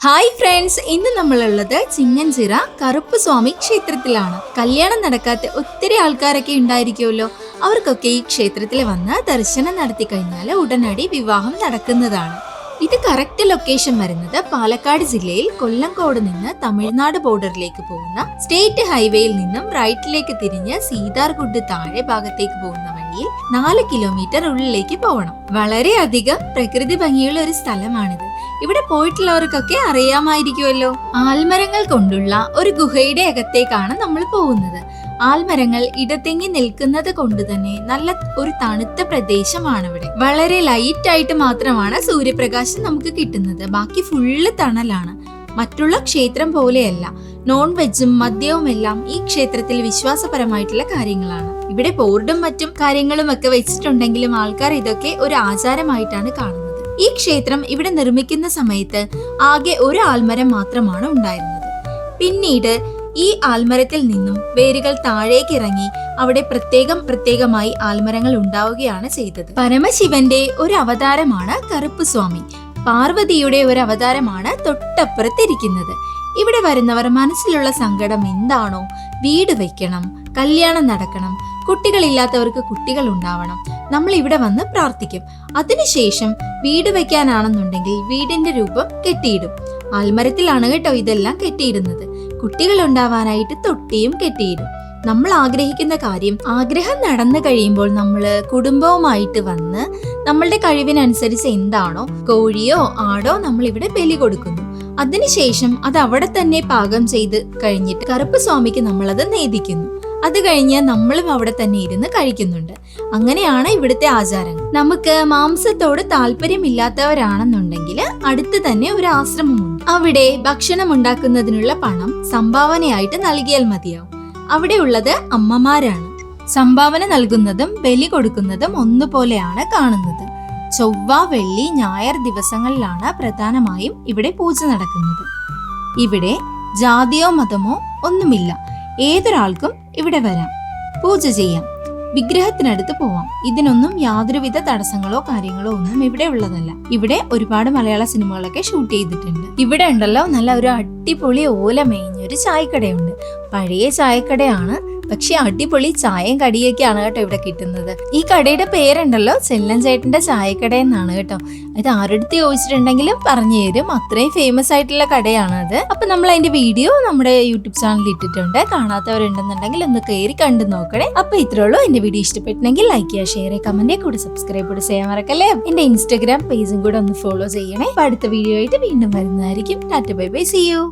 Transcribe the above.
Hi friends ഇന്ന് നമ്മളുള്ളത് കറുപ്പ് സ്വാമി ക്ഷേത്രത്തിലാണ്. കല്യാണം നടക്കാത്ത ഒത്തിരി ആൾക്കാരൊക്കെ ഉണ്ടായിരിക്കുമല്ലോ. അവർക്കൊക്കെ ഈ ക്ഷേത്രത്തിൽ വന്ന് ദർശനം നടത്തി കഴിഞ്ഞാൽ ഉടനടി വിവാഹം നടക്കുന്നതാണ്. ഇത് കറക്റ്റ് ലൊക്കേഷൻ വരുന്നത് പാലക്കാട് ജില്ലയിൽ കൊല്ലംകോട് നിന്ന് തമിഴ്നാട് ബോർഡറിലേക്ക് പോകുന്ന സ്റ്റേറ്റ് ഹൈവേയിൽ നിന്നും റൈറ്റിലേക്ക് തിരിഞ്ഞ് സീതാർകുണ്ട് താഴെ ഭാഗത്തേക്ക് പോകുന്ന വഴിയിൽ നാല് കിലോമീറ്റർ ഉള്ളിലേക്ക് പോകണം വളരെയധികം പ്രകൃതി ഭംഗിയുള്ള ഒരു സ്ഥലമാണിത്. ഇവിടെ പോയിട്ടുള്ളവർക്കൊക്കെ അറിയാമായിരിക്കുമല്ലോ. ആൽമരങ്ങൾ കൊണ്ടുള്ള ഒരു ഗുഹയുടെ അകത്തേക്കാണ് നമ്മൾ പോകുന്നത്. ആൽമരങ്ങൾ ഇടത്തെങ്ങി നിൽക്കുന്നത് കൊണ്ട് തന്നെ നല്ല ഒരു തണുത്ത പ്രദേശമാണ് ഇവിടെ. വളരെ ലൈറ്റ് ആയിട്ട് മാത്രമാണ് സൂര്യപ്രകാശം നമുക്ക് കിട്ടുന്നത്. ബാക്കി ഫുള്ള് തണലാണ്. മറ്റുള്ള ക്ഷേത്രം പോലെയല്ല. നോൺ വെജും മദ്യവും എല്ലാം ഈ ക്ഷേത്രത്തിൽ വിശ്വാസപരമായിട്ടുള്ള കാര്യങ്ങളാണ്. ഇവിടെ ബോർഡും മറ്റും കാര്യങ്ങളും ഒക്കെ വെച്ചിട്ടുണ്ടെങ്കിലും ആൾക്കാർ ഇതൊക്കെ ഒരു ആചാരമായിട്ടാണ് കാണുന്നത്. ഈ ക്ഷേത്രം ഇവിടെ നിർമ്മിക്കുന്ന സമയത്ത് ആകെ ഒരു ആൽമരം മാത്രമാണ് ഉണ്ടായിരുന്നത്. പിന്നീട് ഈ ആൽമരത്തിൽ നിന്നും വേരുകൾ താഴേക്ക് ഇറങ്ങി അവിടെ പ്രത്യേകം പ്രത്യേകമായി ആൽമരങ്ങൾ ഉണ്ടാവുകയാണ് ചെയ്തത്. പരമശിവന്റെ ഒരു അവതാരമാണ് കറുപ്പ് സ്വാമി. പാർവതിയുടെ ഒരു അവതാരമാണ് തൊട്ടപ്പുറത്തിരിക്കുന്നത് ഇവിടെ വരുന്നവർ മനസ്സിലുള്ള സങ്കടം എന്താണോ വീട് വയ്ക്കണം കല്യാണം നടക്കണം കുട്ടികളില്ലാത്തവർക്ക് കുട്ടികൾ ഉണ്ടാവണം. നമ്മൾ ഇവിടെ വന്ന് പ്രാർത്ഥിക്കും. അതിനുശേഷം വീട് വെക്കാനാണെന്നുണ്ടെങ്കിൽ വീടിന്റെ രൂപം കെട്ടിയിടും. ആൽമരത്തിലാണ് കേട്ടോ ഇതെല്ലാം കെട്ടിയിടുന്നത്. കുട്ടികൾ ഉണ്ടാവാനായിട്ട് തൊട്ടിയും കെട്ടിയിടും. നമ്മൾ ആഗ്രഹിക്കുന്ന കാര്യം ആഗ്രഹം നടന്നു കഴിയുമ്പോൾ നമ്മൾ കുടുംബവുമായിട്ട് വന്ന് നമ്മളുടെ കഴിവിനനുസരിച്ച് എന്താണോ കോഴിയോ ആടോ നമ്മൾ ഇവിടെ ബലി കൊടുക്കുന്നു. അതിനുശേഷം അത് അവിടെ തന്നെ പാകം ചെയ്ത് കഴിഞ്ഞിട്ട് കറുപ്പ് സ്വാമിക്ക് നമ്മളത് നേദിക്കുന്നു. അത് കഴിഞ്ഞ് നമ്മളും അവിടെ തന്നെ ഇരുന്ന് കഴിക്കുന്നുണ്ട്. അങ്ങനെയാണ് ഇവിടുത്തെ ആചാരങ്ങൾ. നമുക്ക് മാംസത്തോട് താല്പര്യമില്ലാത്തവരാണെന്നുണ്ടെങ്കിൽ അടുത്ത് തന്നെ ഒരു ആശ്രമമുണ്ട്. അവിടെ ഭക്ഷണം ഉണ്ടാക്കുന്നതിനുള്ള പണം സംഭാവനയായിട്ട് നൽകിയാൽ മതിയാവും. അവിടെ ഉള്ളത് അമ്മമാരാണ്. സംഭാവന നൽകുന്നതും ബലി കൊടുക്കുന്നതും ഒന്നുപോലെയാണ് കാണുന്നത്. ചൊവ്വ വെള്ളി ഞായർ ദിവസങ്ങളിലാണ് പ്രധാനമായും ഇവിടെ പൂജ നടക്കുന്നത്. ഇവിടെ ജാതിയോ മതമോ ഒന്നുമില്ല. ഏതൊരാൾക്കും ഇവിടെ വരാം. പൂജ ചെയ്യാം. വിഗ്രഹത്തിനടുത്ത് പോവാം. ഇതിനൊന്നും യാതൊരുവിധ തടസ്സങ്ങളോ കാര്യങ്ങളോ ഒന്നും ഇവിടെ ഉള്ളതല്ല. ഇവിടെ ഒരുപാട് മലയാള സിനിമകളൊക്കെ ഷൂട്ട് ചെയ്തിട്ടുണ്ട്. ഇവിടെ ഉണ്ടല്ലോ നല്ല ഒരു അടിപൊളി ഓല മേഞ്ഞൊരു ചായക്കടയുണ്ട്. പഴയ ചായക്കടയാണ് പക്ഷെ അടിപൊളി ചായയും കടിയൊക്കെയാണ് കേട്ടോ ഇവിടെ കിട്ടുന്നത്. ഈ കടയുടെ പേരുണ്ടല്ലോ ചെല്ലൻ ചേട്ടന്റെ ചായക്കട എന്നാണ് കേട്ടോ. ഇത് ആരുടെ ചോദിച്ചിട്ടുണ്ടെങ്കിലും പറഞ്ഞു തരും. അത്രയും ഫേമസ് ആയിട്ടുള്ള കടയാണ് അത്. അപ്പൊ നമ്മൾ അതിന്റെ വീഡിയോ നമ്മുടെ യൂട്യൂബ് ചാനലിൽ ഇട്ടിട്ടുണ്ട്. കാണാത്തവരുണ്ടെന്നുണ്ടെങ്കിൽ ഒന്ന് കയറി കണ്ടു നോക്കണേ. അപ്പൊ ഇത്രേ ഉള്ളൂ. എന്റെ വീഡിയോ ഇഷ്ടപ്പെട്ടെങ്കിൽ ലൈക്ക് ചെയ്യുക ഷെയർ ചെയ്യുക കമന്റ് കൂടെ സബ്സ്ക്രൈബ് കൂടെ ചെയ്യാൻ മറക്കല്ലേ? എന്റെ ഇൻസ്റ്റാഗ്രാം പേജും കൂടെ ഒന്ന് ഫോളോ ചെയ്യണേ. അടുത്ത വീഡിയോ ആയിട്ട് വീണ്ടും വരുന്നതായിരിക്കും. Tata bye bye see you